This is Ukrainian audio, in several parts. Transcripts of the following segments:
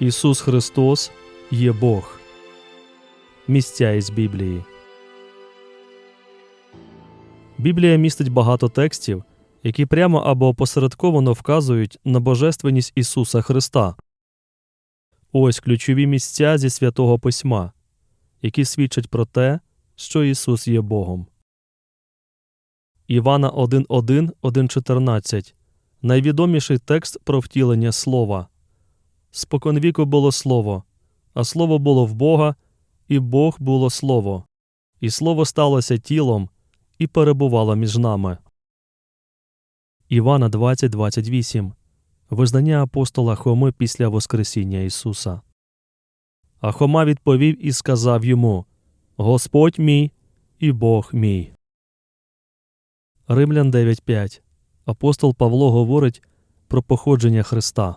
Ісус Христос є Бог. Місця із Біблії. Біблія містить багато текстів, які прямо або опосередковано вказують на божественність Ісуса Христа. Ось ключові місця зі святого письма, які свідчать про те, що Ісус є Богом. Івана 1.1, 1.14 найвідоміший текст про втілення слова. Споконвіку було слово, а слово було в Бога, і Бог було слово, і слово сталося тілом і перебувало між нами. Івана 20.28 Визнання апостола Хоми після Воскресіння Ісуса. А Хома відповів і сказав йому Господь мій і Бог мій. Римлян 9.5 Апостол Павло говорить про походження Христа,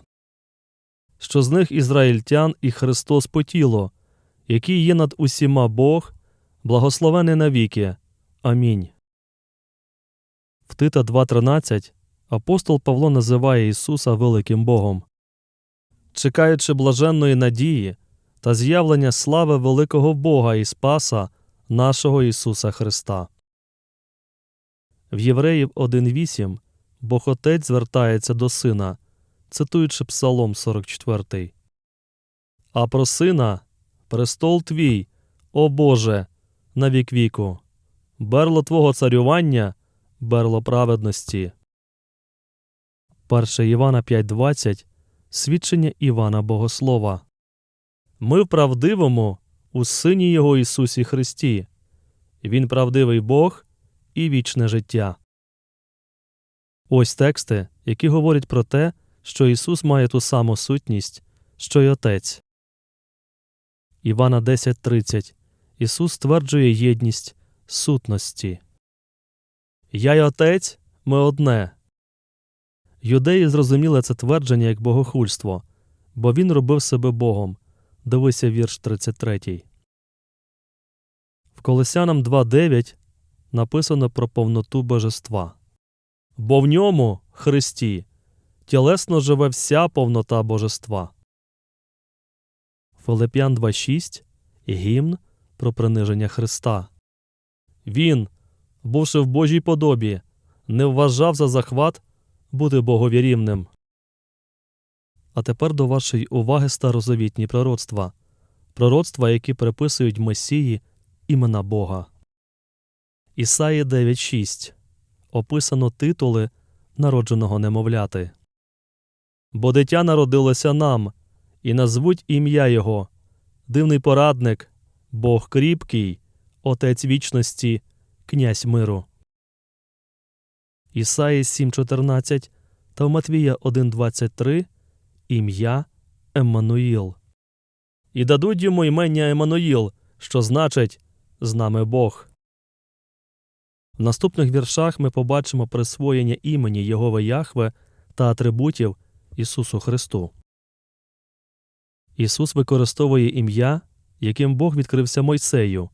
що з них ізраїльтян і Христос по тіло, який є над усіма Бог, благословений навіки. Амінь. В Тита 2.13 апостол Павло називає Ісуса великим Богом. Чекаючи блаженної надії та з'явлення слави великого Бога і Спаса нашого Ісуса Христа. В Євреїв 1.8 Бог Отець звертається до Сина, цитуючи Псалом 44. А про Сина престол твій, о Боже, на вік віку, берло Твого царювання, берло праведності. 1 Івана 5.20 Свідчення Івана Богослова. Ми в правдивому у Сині Його Ісусі Христі. Він правдивий Бог і вічне життя. Ось тексти, які говорять про те, що Ісус має ту саму сутність, що й Отець. Івана 10.30 Ісус стверджує єдність сутності. Я й Отець ми одне. Юдеї зрозуміли це твердження як богохульство, бо він робив себе Богом. Дивися вірш 33. В Колосянам 2.9 написано про повноту божества. Бо в ньому, Христі, тілесно живе вся повнота божества. Филип'ян 2.6 гімн про приниження Христа. Він, бувши в Божій подобі, не вважав за захват бути Богові рівним. А тепер до вашої уваги старозавітні пророцтва, пророцтва, які приписують Месії імена Бога. Ісаї 9.6 описано титули народженого немовляти. Бо дитя народилося нам, і назвуть ім'я Його дивний порадник, Бог кріпкий, Отець вічності, Князь миру. Ісаї 7.14 та Матвія 1.23 ім'я Еммануїл. І дадуть йому імення Еммануїл, що значить з нами Бог. В наступних віршах ми побачимо присвоєння імені Єгови Яхве та атрибутів Ісусу Христу. Ісус використовує ім'я, яким Бог відкрився Мойсею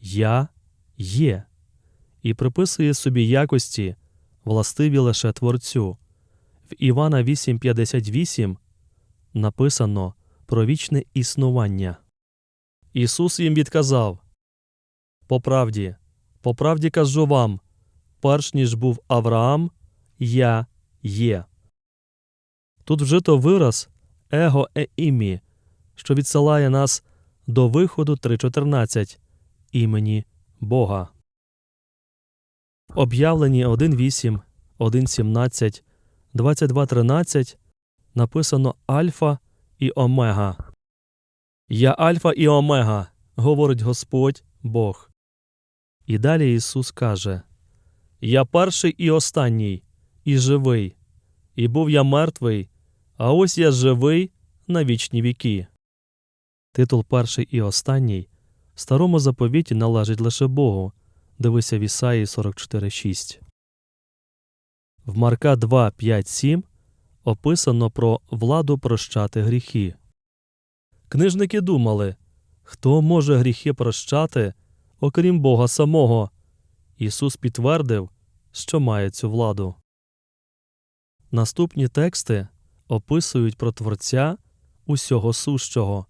Я є, і приписує собі якості, властиві лише Творцю. В Івана 8.58 написано про вічне існування. Ісус їм відказав По правді, по правді кажу вам, перш ніж був Авраам, я є. Тут вжито вираз его е імі, що відсилає нас до виходу 3.14 імені Бога. Об'явлені 1.8, 1.17, 22.13 написано Альфа і Омега. Я Альфа і Омега, говорить Господь Бог. І далі Ісус каже Я перший і останній, і живий, і був я мертвий, а ось я живий на вічні віки. Титул перший і останній в старому заповіті належить лише Богу. Дивися в Ісаї 44.6. В Марка 2, 5, 7 описано про владу прощати гріхи. Книжники думали, хто може гріхи прощати, окрім Бога самого. Ісус підтвердив, що має цю владу. Наступні тексти описують про Творця усього сущого.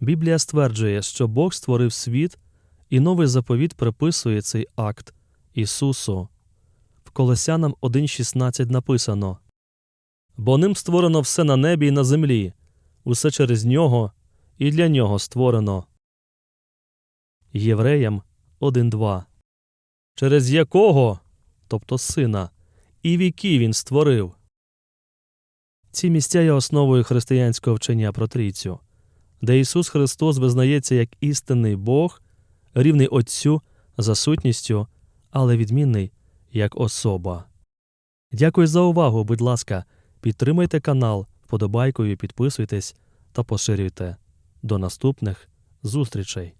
Біблія стверджує, що Бог створив світ, і новий заповіт приписує цей акт Ісусу. В Колосянам 1.16 написано Бо ним створено все на небі і на землі, усе через нього і для нього створено. Євреям 1.2 Через якого, тобто сина, і віки він створив. Ці місця є основою християнського вчення про трійцю, де Ісус Христос визнається як істинний Бог, рівний Отцю за сутністю, але відмінний як особа. Дякую за увагу, будь ласка, підтримайте канал вподобайкою, підписуйтесь та поширюйте. До наступних зустрічей!